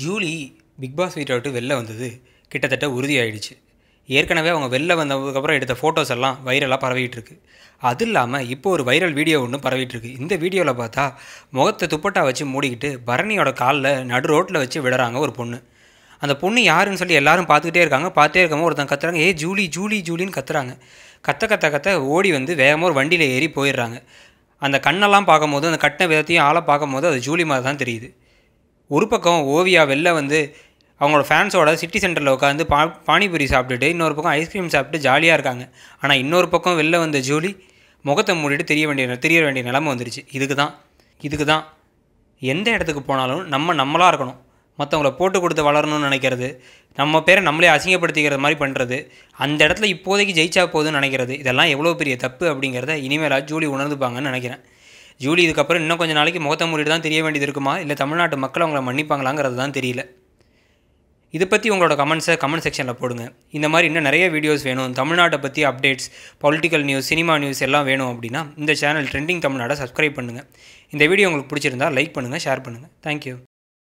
Julie big pass வீட்டை விட்டு வெளில வந்தது. கிட்டத்தட்ட உறுதியாயிடுச்சு. ஏற்கனவே அவங்க வெளில வந்ததுக்கப்புறம் எடுத்த ஃபோட்டோஸ் எல்லாம் வைரலாக பரவிட்டுருக்கு. அது இல்லாமல் இப்போ ஒரு வைரல் வீடியோ ஒன்று பரவிட்டுருக்கு. இந்த வீடியோவில் பார்த்தா முகத்தை துப்பட்டா வச்சு மூடிக்கிட்டு பரணியோட காலில் நடு ரோட்டில் வச்சு விடுறாங்க ஒரு பொண்ணு. அந்த பொண்ணு யாருன்னு சொல்லி எல்லாரும் பார்த்துக்கிட்டே இருக்காங்க. பார்த்தே இருக்கமோ ஒருத்தன் கத்துறாங்க. ஏ ஜூலி ஜூலி ஜூலின்னு கத்துறாங்க. கத்த கத்த கத்த ஓடி வந்து வேகமாக ஒரு வண்டியில் ஏறி போயிடுறாங்க. அந்த கண்ணெல்லாம் பார்க்கும்போது அந்த கட்டின விதத்தையும் ஆளை பார்க்கும்போது அது ஜூலி மாதிரி தான் தெரியுது. ஒரு பக்கம் ஓவியா வெளில வந்து அவங்களோட ஃபேன்ஸோட சிட்டி சென்டரில் உட்காந்து பா பானிபூரி சாப்பிட்டுட்டு இன்னொரு பக்கம் ஐஸ்கிரீம் சாப்பிட்டு ஜாலியாக இருக்காங்க. ஆனால் இன்னொரு பக்கம் வெளில வந்த ஜூலி முகத்தை மூடிட்டு தெரிய வேண்டிய தெரிய வேண்டிய நிலமை வந்துருச்சு. இதுக்கு தான் இதுக்கு தான். எந்த இடத்துக்கு போனாலும் நம்ம நம்மளாக இருக்கணும். மற்றவங்கள போட்டு கொடுத்து வளரணும்னு நினைக்கிறது நம்ம பேரை நம்மளே அசிங்கப்படுத்திக்கிற மாதிரி பண்ணுறது அந்த இடத்துல இப்போதைக்கு ஜெயிச்சா போதுன்னு நினைக்கிறது இதெல்லாம் எவ்வளோ பெரிய தப்பு அப்படிங்கிறத இனிமேலாக ஜூலி உணர்ந்துப்பாங்கன்னு நினைக்கிறேன். ஜூலி இதுக்கப்புறம் இன்னும் கொஞ்சம் நாளைக்கு முகத்தை மூடிட்டு தான் தெரிய வேண்டியது இருக்குமா? இல்லை தமிழ்நாட்டு மக்கள் அவங்கள மன்னிப்பாங்களாங்கிறது தான் தெரியல. இதை பற்றி உங்களோட கமெண்ட்ஸை கமெண்ட் செக்ஷனில் போடுங்க. இந்த மாதிரி இன்னும் நிறைய வீடியோஸ் வேணும். தமிழ்நாட்டை பற்றி updates political news cinema news எல்லாம் வேணும் அப்படின்னா இந்த சேனல் ட்ரெண்டிங் தமிழ்நாடை சப்ஸ்கிரைப் பண்ணுங்கள் இந்த வீடியோ உங்களுக்கு பிடிச்சிருந்தா லைக் பண்ணுங்கள் ஷேர் பண்ணுங்கள் தேங்க்யூ